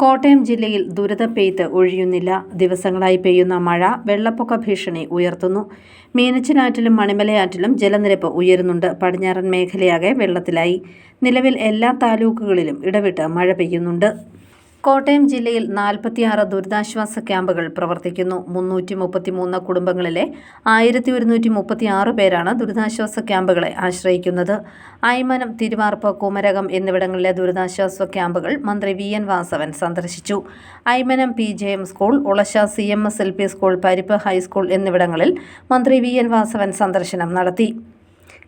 കോട്ടയം ജില്ലയിൽ ദുരിത പെയ്ത്ത് ഒഴിയുന്നില്ല. ദിവസങ്ങളായി പെയ്യുന്ന മഴ വെള്ളപ്പൊക്ക ഭീഷണി ഉയർത്തുന്നു. മീനച്ചിനാറ്റിലും മണിമലയാറ്റിലും ജലനിരപ്പ് ഉയരുന്നുണ്ട്. പടിഞ്ഞാറൻ മേഖലയാകെ വെള്ളത്തിലായി. നിലവിൽ എല്ലാ താലൂക്കുകളിലും ഇടവിട്ട് മഴ പെയ്യുന്നുണ്ട്. കോട്ടയം ജില്ലയിൽ നാൽപ്പത്തിയാറ് ദുരിതാശ്വാസ ക്യാമ്പുകൾ പ്രവർത്തിക്കുന്നു. മുന്നൂറ്റി മുപ്പത്തിമൂന്ന് കുടുംബങ്ങളിലെ ആയിരത്തി ഒരുന്നൂറ്റി മുപ്പത്തിയാറ് പേരാണ് ദുരിതാശ്വാസ ക്യാമ്പുകളെ ആശ്രയിക്കുന്നത്. അയ്മനം തിരുവാർപ്പ് കുമരകം എന്നിവിടങ്ങളിലെ ദുരിതാശ്വാസ ക്യാമ്പുകൾ മന്ത്രി വി. എൻ. വാസവൻ സന്ദർശിച്ചു. Aymanam P. J. M. School Ulasa C. M. S. L. P. School Parippu high school എന്നിവിടങ്ങളിൽ മന്ത്രി വി. എൻ. വാസവൻ സന്ദർശനം നടത്തി.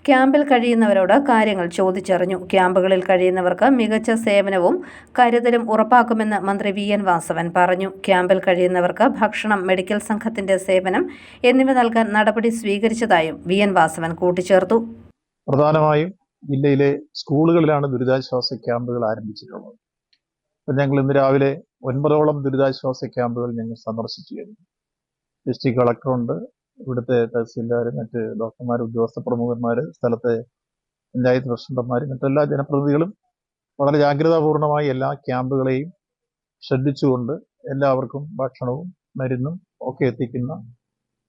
ക്യാമ്പിൽ കഴിയുന്നവരോട് കാര്യങ്ങൾ ചോദിച്ചറിഞ്ഞു. ക്യാമ്പുകളിൽ കഴിയുന്നവർക്ക് മികച്ച സേവനവും കരുതലും ഉറപ്പാക്കുമെന്ന് മന്ത്രി വി. എൻ. വാസവൻ പറഞ്ഞു. ക്യാമ്പിൽ കഴിയുന്നവർക്ക് ഭക്ഷണം മെഡിക്കൽ സംഘത്തിന്റെ സേവനം എന്നിവ നൽകാൻ നടപടി സ്വീകരിച്ചതായും വി. എൻ. വാസവൻ കൂട്ടിച്ചേർത്തു. പ്രധാനമായും ജില്ലയിലെ സ്കൂളുകളിലാണ് ദുരിതാശ്വാസ ക്യാമ്പുകൾ ആരംഭിച്ചിട്ടുള്ളത്. ഞങ്ങൾ ഇന്ന് രാവിലെ ഒൻപതോളം ദുരിതാശ്വാസ ക്യാമ്പുകൾ ഞങ്ങൾ സന്ദർശിച്ചു കഴിഞ്ഞു. ഡിസ്ട്രിക്ട് കളക്ടറുണ്ട് ഇവിടുത്തെ തഹസീൽദാർ മറ്റ് ഡോക്ടർമാർ ഉദ്യോഗസ്ഥ പ്രമുഖന്മാർ സ്ഥലത്തെ പഞ്ചായത്ത് പ്രസിഡന്റുമാർ മറ്റെല്ലാ ജനപ്രതിനിധികളും വളരെ ജാഗ്രതാപൂർണമായി എല്ലാ ക്യാമ്പുകളെയും ശ്രദ്ധിച്ചുകൊണ്ട് എല്ലാവർക്കും ഭക്ഷണവും മരുന്നും ഒക്കെ എത്തിക്കുന്ന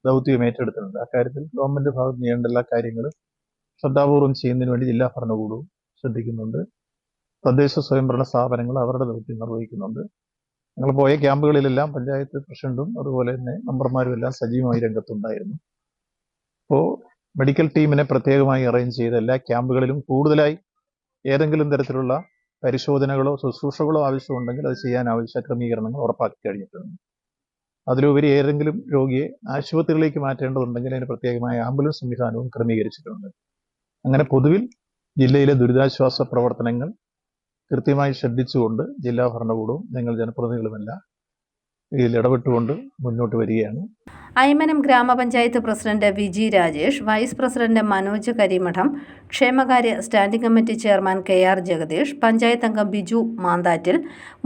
ദൗത്യം ഏറ്റെടുത്തിട്ടുണ്ട്. അക്കാര്യത്തിൽ ഗവൺമെന്റ് ഭാഗത്ത് ചെയ്യേണ്ട എല്ലാ കാര്യങ്ങളും ശ്രദ്ധാപൂർവം ചെയ്യുന്നതിന് വേണ്ടി ജില്ലാ ഭരണകൂടവും ശ്രദ്ധിക്കുന്നുണ്ട്. തദ്ദേശ സ്വയംഭരണ സ്ഥാപനങ്ങൾ അവരുടെ ദൗത്യം നിർവഹിക്കുന്നുണ്ട്. ഞങ്ങൾ പോയ ക്യാമ്പുകളിലെല്ലാം പഞ്ചായത്ത് പ്രസിഡന്റും അതുപോലെ തന്നെ മെമ്പർമാരും എല്ലാം സജീവമായി രംഗത്തുണ്ടായിരുന്നു. അപ്പോൾ മെഡിക്കൽ ടീമിനെ പ്രത്യേകമായി അറേഞ്ച് ചെയ്ത് എല്ലാ ക്യാമ്പുകളിലും കൂടുതലായി ഏതെങ്കിലും തരത്തിലുള്ള പരിശോധനകളോ ശുശ്രൂഷകളോ ആവശ്യമുണ്ടെങ്കിൽ അത് ചെയ്യാൻ ആവശ്യ ക്രമീകരണങ്ങൾ ഉറപ്പാക്കി കഴിഞ്ഞിട്ടുണ്ട്. അതിലുപരി ഏതെങ്കിലും രോഗിയെ ആശുപത്രികളിലേക്ക് മാറ്റേണ്ടതുണ്ടെങ്കിൽ അതിന് പ്രത്യേകമായ ആംബുലൻസ് സംവിധാനവും ക്രമീകരിച്ചിട്ടുണ്ട്. അങ്ങനെ പൊതുവിൽ ജില്ലയിലെ ദുരിതാശ്വാസ പ്രവർത്തനങ്ങൾ കൃത്യമായി ശ്രദ്ധിച്ചുകൊണ്ട് ജില്ലാ ഭരണകൂടവും ഞങ്ങൾ ജനപ്രതിനിധികളുമെല്ലാം ഇതിൽ ഇടപെട്ടുകൊണ്ട് മുന്നോട്ട് വരികയാണ്. അയ്മനം ഗ്രാമപഞ്ചായത്ത് president Viji Rajesh vice president Manoj Karimadom ക്ഷേമകാര്യ standing committee chairman K R Jagadeesh panchayat അംഗം ബിജു മാന്താറ്റിൽ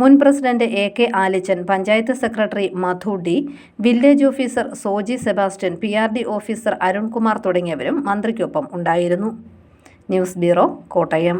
മുൻ president A K Alichan panchayat secretary Madhu D village officer Soji Sebastian P R D officer Arunkumar തുടങ്ങിയവരും മന്ത്രിക്കൊപ്പം ഉണ്ടായിരുന്നു. News bureau Kottayam.